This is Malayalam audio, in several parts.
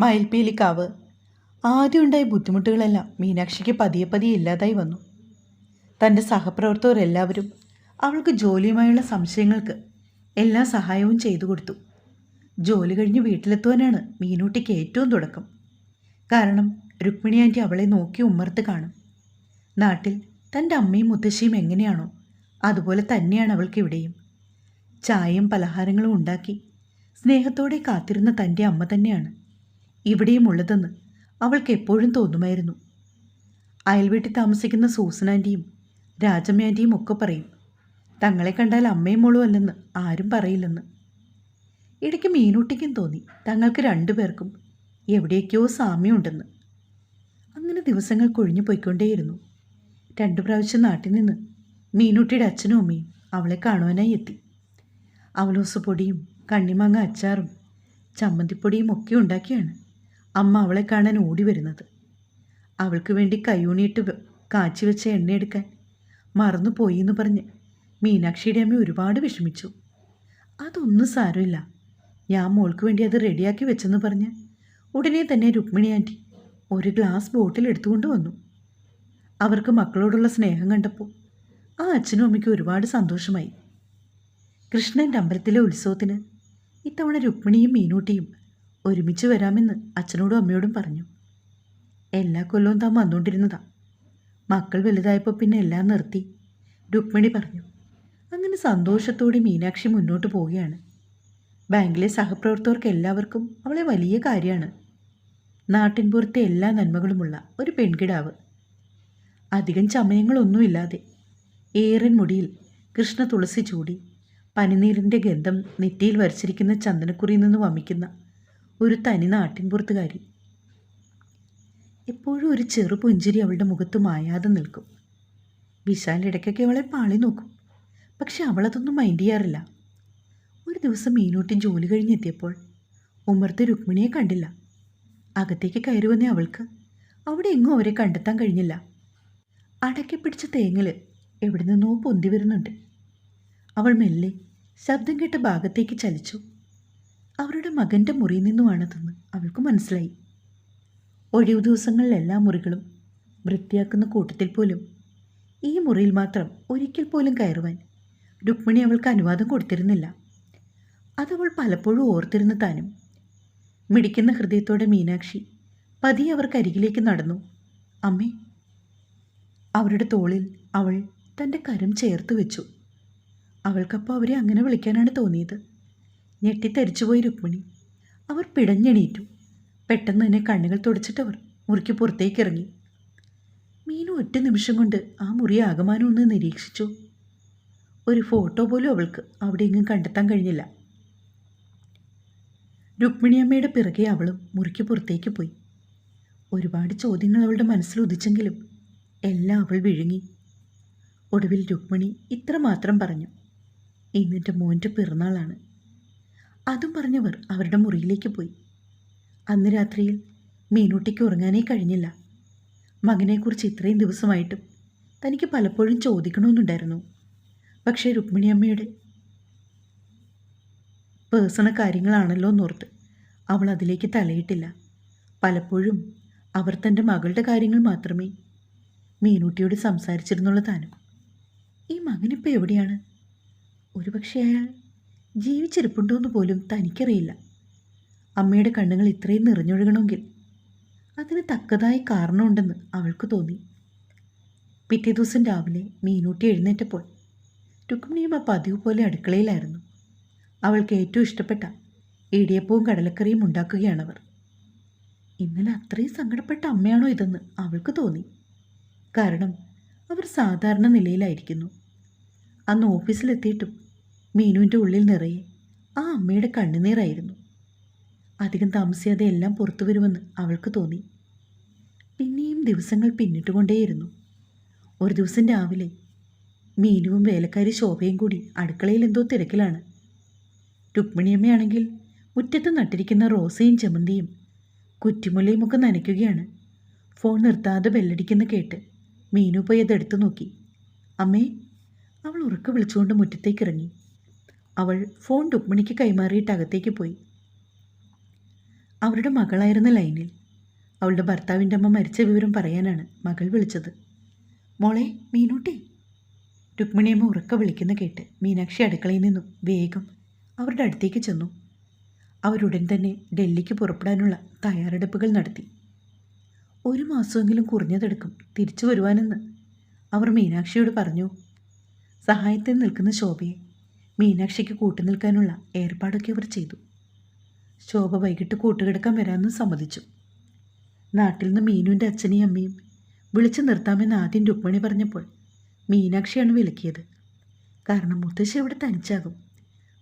മയിൽപ്പീലിക്കാവ് ആദ്യമുണ്ടായ ബുദ്ധിമുട്ടുകളെല്ലാം മീനാക്ഷിക്ക് പതിയെ പതിയെ ഇല്ലാതായി വന്നു. തന്റെ സഹപ്രവർത്തകരെല്ലാവരും അവൾക്ക് ജോലിയുമായുള്ള സംശയങ്ങൾക്ക് എല്ലാ സഹായവും ചെയ്തു കൊടുത്തു. ജോലി കഴിഞ്ഞ് വീട്ടിലെത്തുവാനാണ് മീനൂട്ടിക്ക് ഏറ്റവും തുടക്കം. കാരണം രുക്മിണി ആന്റി അവളെ നോക്കി ഉമ്മർത്ത് കാണും. നാട്ടിൽ തന്റെ അമ്മയും മുത്തശ്ശിയും എങ്ങനെയാണോ അതുപോലെ തന്നെയാണ് അവൾക്ക് ഇവിടെയും. ചായയും പലഹാരങ്ങളും ഉണ്ടാക്കി സ്നേഹത്തോടെ കാത്തിരുന്ന തന്റെ അമ്മ തന്നെയാണ്. ഇവിടെയും ഉള്ളതെന്ന് അവൾക്ക് എപ്പോഴും തോന്നുമായിരുന്നു. അയൽവീട്ടിൽ താമസിക്കുന്ന സൂസനാന്റിയും രാജമ്മയാന്റിയും ഒക്കെ പറയും തങ്ങളെ കണ്ടാൽ അമ്മയും മോളും അല്ലെന്ന് ആരും പറയില്ലെന്ന്. ഇടയ്ക്ക് മീനൂട്ടിക്കും തോന്നി തങ്ങൾക്ക് രണ്ടുപേർക്കും എവിടേക്കോ സാമ്യമുണ്ടെന്ന്. അങ്ങനെ ദിവസങ്ങൾ കൊഴിഞ്ഞു പോയിക്കൊണ്ടേയിരുന്നു. രണ്ടു പ്രാവശ്യം നാട്ടിൽ നിന്ന് മീനൂട്ടിയുടെ അച്ഛനും അമ്മയും അവളെ കാണുവാനായി എത്തി. അവലോസ് പൊടിയും കണ്ണിമാങ്ങ അച്ചാറും ചമ്മന്തിപ്പൊടിയും ഒക്കെ ഉണ്ടാക്കിയാണ് അമ്മ അവളെ കാണാൻ ഓടി വരുന്നത്. അവൾക്ക് വേണ്ടി കൈയൂണിയിട്ട് കാച്ചിവെച്ച കാച്ചി വെച്ച എണ്ണയെടുക്കാൻ മറന്നു പോയി എന്ന് പറഞ്ഞ് മീനാക്ഷിയുടെ അമ്മ ഒരുപാട് വിഷമിച്ചു. അതൊന്നും സാരമില്ല. ഞാൻ മോൾക്ക് വേണ്ടി അത് റെഡിയാക്കി വെച്ചെന്ന് പറഞ്ഞ് ഉടനെ തന്നെ രുക്മിണി ആന്റി ഒരു ഗ്ലാസ് ബോട്ടിൽ എടുത്തുകൊണ്ട് വന്നു. അവർക്ക് മക്കളോടുള്ള സ്നേഹം കണ്ടപ്പോൾ ആ അച്ഛനും അമ്മയ്ക്കും ഒരുപാട് സന്തോഷമായി. കൃഷ്ണന്റെ അമ്പലത്തിലെ ഉത്സവത്തിന് ഇത്തവണ രുക്മിണിയും മീനൂട്ടിയും ഒരുമിച്ച് വരാമെന്ന് അച്ഛനോടും അമ്മയോടും പറഞ്ഞു. എല്ലാ കൊല്ലവും താൻ വന്നുകൊണ്ടിരുന്നതാ മക്കൾ വലുതായപ്പോൾ പിന്നെ എല്ലാം നിർത്തി. രുക്മിണി പറഞ്ഞു അങ്ങനെ സന്തോഷത്തോടെ മീനാക്ഷി മുന്നോട്ട് പോവുകയാണ്. ബാങ്കിലെ സഹപ്രവർത്തകർക്ക് എല്ലാവർക്കും അവളെ വലിയ കാര്യമാണ് നാട്ടിൻപുറത്തെ എല്ലാ നന്മകളുമുള്ള ഒരു പെൺകിടാവ്. അധികം ചമയങ്ങളൊന്നുമില്ലാതെ ഏറൻ മുടിയിൽ കൃഷ്ണ തുളസി ചൂടി പനിനീരിന്റെ ഗന്ധം നെറ്റിയിൽ വരച്ചിരിക്കുന്ന ചന്ദനക്കുറിയിൽ നിന്ന് വമിക്കുന്ന ഒരു തനി നാട്ടിൻപുറത്തുകാരി എപ്പോഴും ഒരു ചെറു പുഞ്ചിരി അവളുടെ മുഖത്ത് മായാതെ നിൽക്കും. വിശാൽ ഇടയ്ക്കൊക്കെ അവളെ പാളി നോക്കും. പക്ഷെ അവളതൊന്നും മൈൻഡ് ചെയ്യാറില്ല. ഒരു ദിവസം മീനൂട്ടി ജോലി കഴിഞ്ഞെത്തിയപ്പോൾ ഉമ്മർത്ത് രുക്മിണിയെ കണ്ടില്ല. അകത്തേക്ക് കയറി വന്ന അവൾക്ക്. അവിടെ എങ്ങും അവരെ കണ്ടെത്താൻ കഴിഞ്ഞില്ല. അടക്കി പിടിച്ച തേങ്ങൽ എവിടെ നിന്നോ പൊന്തി വരുന്നുണ്ട്. അവൾ മെല്ലെ ശബ്ദം കേട്ട ഭാഗത്തേക്ക് ചലിച്ചു. അവരുടെ മകന്റെ മുറിയിൽ നിന്നുമാണതെന്ന് അവൾക്ക് മനസ്സിലായി. ഒഴിവു ദിവസങ്ങളിൽ എല്ലാ മുറികളും വൃത്തിയാക്കുന്ന കൂട്ടത്തിൽ പോലും ഈ മുറിയിൽ മാത്രം ഒരിക്കൽ പോലും കയറുവാൻ രുക്മിണി അവൾക്ക് അനുവാദം കൊടുത്തിരുന്നില്ല. അതവൾ പലപ്പോഴും ഓർത്തിരുന്ന താനും. മിടിക്കുന്ന ഹൃദയത്തോടെ മീനാക്ഷി പതിയെ അവർക്കരികിലേക്ക് നടന്നു. അമ്മേ. അവരുടെ തോളിൽ അവൾ തന്റെ കരം ചേർത്ത് വെച്ചു. അവൾക്കപ്പോൾ അവരെ അങ്ങനെ വിളിക്കാനാണ് തോന്നിയത്. ഞെട്ടിത്തരിച്ചുപോയി രുക്മിണി. അവർ പിടഞ്ഞെണീറ്റു. പെട്ടെന്ന് തന്നെ കണ്ണുകൾ തുടച്ചിട്ടവർ മുറിക്ക് പുറത്തേക്ക് ഇറങ്ങി മീനു ഒറ്റ നിമിഷം കൊണ്ട് ആ മുറി ആകമാനം ഒന്ന് നിരീക്ഷിച്ചു. ഒരു ഫോട്ടോ പോലും അവൾക്ക് അവിടെ എങ്ങും കണ്ടെത്താൻ കഴിഞ്ഞില്ല. രുക്മിണിയമ്മയുടെ പിറകെ അവളും മുറിക്ക് പുറത്തേക്ക് പോയി. ഒരുപാട് ചോദ്യങ്ങൾ അവളുടെ മനസ്സിൽ ഉദിച്ചെങ്കിലും എല്ലാം അവൾ വിഴുങ്ങി. ഒടുവിൽ രുക്മിണി ഇത്രമാത്രം പറഞ്ഞു. ഇന്നെന്റെ മോന്റെ പിറന്നാളാണ്. അതും പറഞ്ഞവർ അവരുടെ മുറിയിലേക്ക് പോയി. അന്ന് രാത്രിയിൽ മീനൂട്ടിക്ക് ഉറങ്ങാനേ കഴിഞ്ഞില്ല. മകനെക്കുറിച്ച് ഇത്രയും ദിവസമായിട്ടും തനിക്ക് പലപ്പോഴും ചോദിക്കണമെന്നുണ്ടായിരുന്നു. പക്ഷേ രുക്മിണിയമ്മയുടെ പേഴ്സണൽ കാര്യങ്ങളാണല്ലോ എന്നോർത്ത് അവൾ അതിലേക്ക് തലയിട്ടില്ല. പലപ്പോഴും അവർ തന്റെ മകളുടെ കാര്യങ്ങൾ മാത്രമേ മീനൂട്ടിയോട് സംസാരിച്ചിരുന്നുള്ളൂ താനും. ഈ മകനിപ്പോൾ എവിടെയാണ്? ഒരുപക്ഷെ അയാൾ ജീവിച്ചിരിപ്പുണ്ടോ എന്ന് പോലും തനിക്കറിയില്ല. അമ്മയുടെ കണ്ണുകൾ ഇത്രയും നിറഞ്ഞൊഴുകണമെങ്കിൽ അതിന് തക്കതായ കാരണമുണ്ടെന്ന് അവൾക്ക് തോന്നി. പിറ്റേ ദിവസം രാവിലെ മീനൂട്ടി എഴുന്നേറ്റപ്പോൾ രുക്മിണിയും ആ പതിവ് പോലെ അടുക്കളയിലായിരുന്നു. അവൾക്ക് ഏറ്റവും ഇഷ്ടപ്പെട്ട ഇടിയപ്പവും കടലക്കറിയും ഉണ്ടാക്കുകയാണവർ. ഇന്നലെ അത്രയും സങ്കടപ്പെട്ട അമ്മയാണോ ഇതെന്ന് അവൾക്ക് തോന്നി. കാരണം അവർ സാധാരണ നിലയിലായിരിക്കുന്നു. അന്ന് ഓഫീസിലെത്തിയിട്ടും മീനുവിന്റെ ഉള്ളിൽ നിറയെ ആ അമ്മയുടെ കണ്ണുനീറായിരുന്നു. അധികം താമസിയാതെ എല്ലാം പുറത്തു വരുമെന്ന് അവൾക്ക് തോന്നി. പിന്നെയും ദിവസങ്ങൾ പിന്നിട്ടുകൊണ്ടേയിരുന്നു. ഒരു ദിവസം രാവിലെ മീനുവും വേലക്കാരി ശോഭയും കൂടി അടുക്കളയിൽ എന്തോ തിരക്കിലാണ്. രുക്മിണിയമ്മയാണെങ്കിൽ മുറ്റത്ത് നട്ടിരിക്കുന്ന റോസയും ചെമന്തിയും കുറ്റിമുലയും ഒക്കെ നനയ്ക്കുകയാണ്. ഫോൺ നിർത്താതെ ബെല്ലടിക്കുന്ന കേട്ട് മീനു പോയി അതെടുത്തു നോക്കി. അമ്മേ അവൾ ഉറക്കെ വിളിച്ചുകൊണ്ട് മുറ്റത്തേക്ക് ഇറങ്ങി. അവൾ ഫോൺ രുക്മിണിക്ക് കൈമാറിയിട്ട് അകത്തേക്ക് പോയി. അവരുടെ മകളായിരുന്ന ലൈനിൽ അവളുടെ ഭർത്താവിന്റെ അമ്മ മരിച്ച വിവരം പറയാനാണ് മകൾ വിളിച്ചത്. മോളെ മീനൂട്ടി. രുക്മിണിയമ്മ ഉറക്ക വിളിക്കുന്ന കേട്ട് മീനാക്ഷി അടുക്കളയിൽ നിന്നും വേഗം അവരുടെ അടുത്തേക്ക് ചെന്നു. അവരുടൻ തന്നെ ഡൽഹിക്ക് പുറപ്പെടാനുള്ള തയ്യാറെടുപ്പുകൾ നടത്തി. ഒരു മാസമെങ്കിലും കുറഞ്ഞതെടുക്കും തിരിച്ചു വരുവാനെന്ന് അവർ മീനാക്ഷിയോട് പറഞ്ഞു. സഹായത്തിൽ നിൽക്കുന്ന ശോഭയെ മീനാക്ഷിക്ക് കൂട്ടുനിൽക്കാനുള്ള ഏർപ്പാടൊക്കെ അവർ ചെയ്തു. ശോഭ വൈകിട്ട് കൂട്ടുകിടക്കാൻ വരാമെന്നും സമ്മതിച്ചു. നാട്ടിൽ നിന്ന് മീനുവിന്റെ അച്ഛനെയും അമ്മയും വിളിച്ചു നിർത്താമെന്ന് ആദ്യം രുക്മിണി പറഞ്ഞപ്പോൾ മീനാക്ഷിയാണ് വിലക്കിയത്. കാരണം മുത്തശ്ശി അവിടെ തനിച്ചാകും.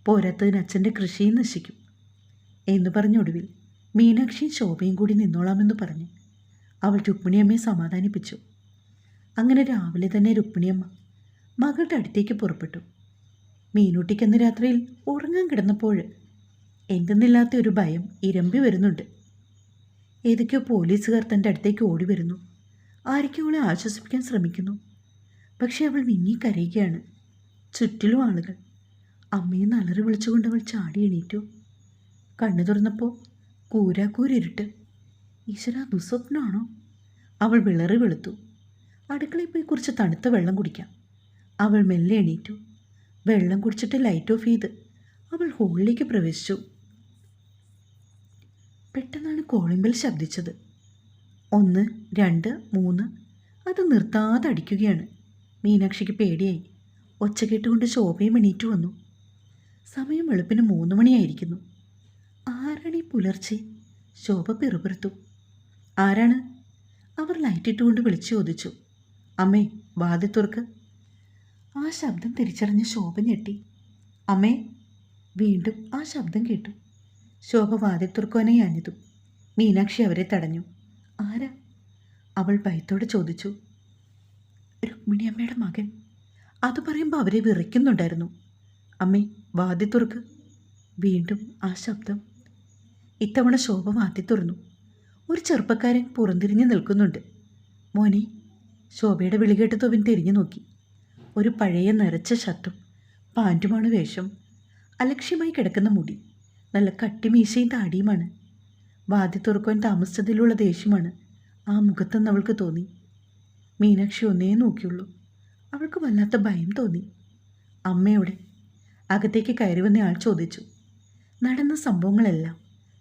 പോരാത്തതിന് അച്ഛന്റെ കൃഷിയും നശിക്കും. എന്ന് പറഞ്ഞൊടുവിൽ മീനാക്ഷിയും ശോഭയും കൂടി നിന്നോളാമെന്ന് പറഞ്ഞ് അവൾ രുക്മിണിയമ്മയെ സമാധാനിപ്പിച്ചു. അങ്ങനെ രാവിലെ തന്നെ രുക്മിണിയമ്മ മകളുടെ അടുത്തേക്ക് പുറപ്പെട്ടു. മീനൂട്ടിക്കെന്ന രാത്രിയിൽ ഉറങ്ങാൻ കിടന്നപ്പോൾ എന്തെന്നില്ലാത്ത ഒരു ഭയം ഇരമ്പി വരുന്നുണ്ട്. ഏതൊക്കെയോ പോലീസുകാർ തന്റെ അടുത്തേക്ക് ഓടി വരുന്നു. ആരൊക്കെ അവളെ ആശ്വസിപ്പിക്കാൻ ശ്രമിക്കുന്നു. പക്ഷേ അവൾ വിങ്ങിക്കരയുകയാണ് ചുറ്റിലും ആളുകൾ. അമ്മയെ നലറി വിളിച്ചുകൊണ്ട് അവൾ ചാടി എണീറ്റു. കണ്ണു തുറന്നപ്പോൾ കൂരാക്കൂരിരുട്ട് ഈശ്വര ദുസ്വപ്നമാണോ അവൾ വിളറി വെളുത്തു. അടുക്കളയിൽ പോയി കുറച്ച് തണുത്ത വെള്ളം കുടിക്കാം. അവൾ മെല്ലെ എണീറ്റു. വെള്ളം കുടിച്ചിട്ട് ലൈറ്റ് ഓഫ് ചെയ്ത് അവൾ ഹോളിലേക്ക് പ്രവേശിച്ചു. പെട്ടെന്നാണ് കോളിംഗ് ബെൽ ശബ്ദിച്ചത്. ഒന്ന് രണ്ട് മൂന്ന്. അത് നിർത്താതെ അടിക്കുകയാണ്. മീനാക്ഷിക്ക് പേടിയായി. ഒച്ച കേട്ടുകൊണ്ട് ശോഭയും എണീറ്റു വന്നു. സമയം വെളുപ്പിന് മൂന്ന് മണിയായിരിക്കുന്നു. ആരണി പുലർച്ചെ? ശോഭ പിറുപിറുത്തു. ആരാണ്? അവർ ലൈറ്റിട്ടുകൊണ്ട് വിളിച്ചു ചോദിച്ചു. അമ്മേ വാതി തുറക്ക്. ആ ശബ്ദം തിരിച്ചറിഞ്ഞ് ശോഭ ഞെട്ടി. അമ്മേ വീണ്ടും ആ ശബ്ദം കേട്ടു. ശോഭ വാതിൽ തുറക്കുവാനായി അനിതു മീനാക്ഷി അവരെ തടഞ്ഞു. ആരാ? അവൾ ഭയത്തോടെ ചോദിച്ചു. രുക്മിണിയമ്മയുടെ മകൻ. അത് പറയുമ്പോൾ അവരെ വിറയ്ക്കുന്നുണ്ടായിരുന്നു. അമ്മേ വാതി തുറക്ക് വീണ്ടും ആ ശബ്ദം. ഇത്തവണ ശോഭ വാതി തുറന്നു. ഒരു ചെറുപ്പക്കാരൻ പുറംതിരിഞ്ഞ് നിൽക്കുന്നുണ്ട്. മോനെ ശോഭയുടെ വിളികേട്ട് കേട്ട് തൊവൻ തിരിഞ്ഞു നോക്കി. ഒരു പഴയ നിറച്ച ഷർട്ടും പാന്റുമാണ് വേഷം. അലക്ഷ്യമായി കിടക്കുന്ന മുടി. നല്ല കട്ടിമീശയും താടിയുമാണ്. വാതി തുറക്കുവാൻ താമസിച്ചതിലുള്ള ദേഷ്യമാണ് ആ മുഖത്തെന്ന് അവൾക്ക് തോന്നി. മീനാക്ഷി ഒന്നേ നോക്കിയുള്ളൂ. അവൾക്ക് വല്ലാത്ത ഭയം തോന്നി. അമ്മയോടെ അകത്തേക്ക് കയറി വന്ന ആൾ ചോദിച്ചു. നടന്ന സംഭവങ്ങളെല്ലാം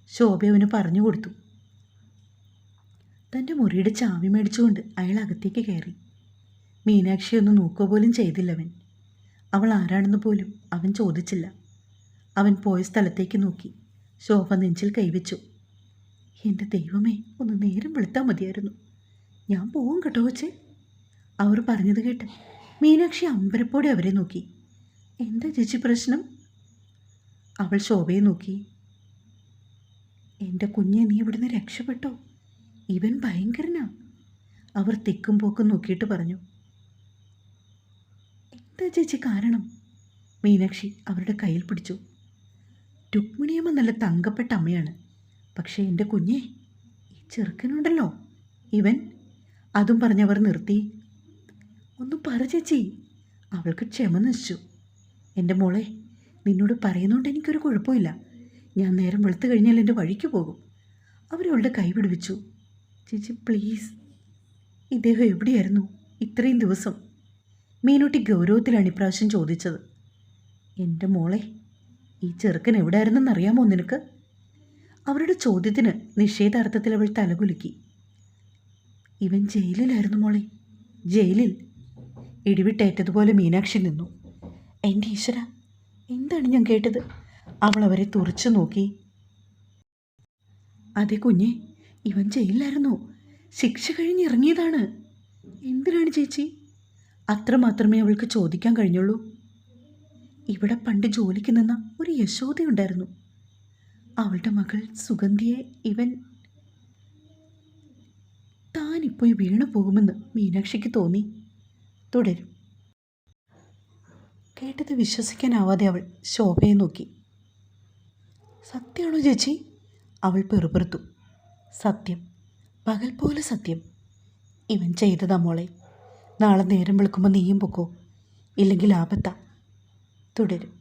ശോഭയവന് പറഞ്ഞു കൊടുത്തു. തന്റെ മുറിയുടെ ചാവി മേടിച്ചുകൊണ്ട് അയാൾ അകത്തേക്ക് കയറി. മീനാക്ഷി നോക്കുക പോലും ചെയ്തില്ലവൻ അവൾ ആരാണെന്ന് പോലും അവൻ ചോദിച്ചില്ല. അവൻ പോയ സ്ഥലത്തേക്ക് നോക്കി. ശോഭ നെഞ്ചിൽ കൈവച്ചു. എന്റെ ദൈവമേ ഒന്ന് നേരം വെളുത്താൽ മതിയായിരുന്നു. ഞാൻ പോവും കേട്ടോ കൊച്ചേ. അവർ പറഞ്ഞത് കേട്ട് മീനാക്ഷി അമ്പരപ്പോടെ അവരെ നോക്കി. എന്താ ചേച്ചി പ്രശ്നം? അവൾ ശോഭയെ നോക്കി. എന്റെ കുഞ്ഞെ നീ ഇവിടുന്ന് രക്ഷപ്പെട്ടോ? ഇവൻ ഭയങ്കരനാ. അവർ തിക്കും പോക്കും നോക്കിയിട്ട് പറഞ്ഞു. എന്താ ചേച്ചി കാരണം? മീനാക്ഷി അവരുടെ കയ്യിൽ പിടിച്ചു. രുക്മിണിയമ്മ നല്ല തങ്കപ്പെട്ട അമ്മയാണ്. പക്ഷേ എന്റെ കുഞ്ഞേ ഈ ചെറുക്കനുണ്ടല്ലോ. ഇവൻ അതും പറഞ്ഞവർ നിർത്തി. ഒന്ന് പറ ചേച്ചി. അവൾക്ക് ക്ഷമ നശിച്ചു. എന്റെ മോളെ നിന്നോട് പറയുന്നതുകൊണ്ട് എനിക്കൊരു കുഴപ്പമില്ല. ഞാൻ നേരം വെളുത്തു കഴിഞ്ഞാൽ എന്റെ വഴിക്ക് പോകും. അവരവളുടെ കൈ പിടിപ്പിച്ചു. ചേച്ചി പ്ലീസ്. ഇദ്ദേഹം എവിടെയായിരുന്നു? ഇത്രയും ദിവസം. മീനൂട്ടി ഗൗരവത്തിലാണ് ഇപ്രാവശ്യം ചോദിച്ചത്. എന്റെ മോളെ ഈ ചെറുക്കൻ എവിടെയായിരുന്നെന്ന് അറിയാമോ നിനക്ക്? അവരുടെ ചോദ്യത്തിന് നിഷേധാർത്ഥത്തിൽ അവൾ തലകുലുക്കി. ഇവൻ ജയിലിലായിരുന്നു മോളെ ജയിലിൽ. ഇടിവിട്ടേറ്റതുപോലെ മീനാക്ഷി നിന്നു. എന്റെ ഈശ്വര എന്താണ് ഞാൻ കേട്ടത്? അവൾ അവരെ തുറച്ചു നോക്കി. അതെ കുഞ്ഞെ ഇവൻ ജയിലിലായിരുന്നു. ശിക്ഷ കഴിഞ്ഞിറങ്ങിയതാണ് എന്തിനാണ് ചേച്ചി? അത്ര മാത്രമേ അവൾക്ക് ചോദിക്കാൻ കഴിഞ്ഞുള്ളൂ. ഇവിടെ പണ്ട് ജോലിക്ക് നിന്ന ഒരു യശോദയുണ്ടായിരുന്നു അവളുടെ മകൾ സുഗന്ധിയെ ഇവൻ താനിപ്പോയി വീണു പോകുമെന്ന് മീനാക്ഷിക്ക് തോന്നി. തുടരും. കേട്ടത് വിശ്വസിക്കാനാവാതെ അവൾ ശോഭയെ നോക്കി. സത്യമാണോ ചേച്ചി? അവൾ പെറുപെറുത്തു. സത്യം. പകൽ പോലെ സത്യം. ഇവൻ ചെയ്തതാ മോളെ. നാളെ നേരം വെളുക്കുമ്പോൾ നീയും പൊക്കോ? ഇല്ലെങ്കിൽ ആപത്താ. തുടരും.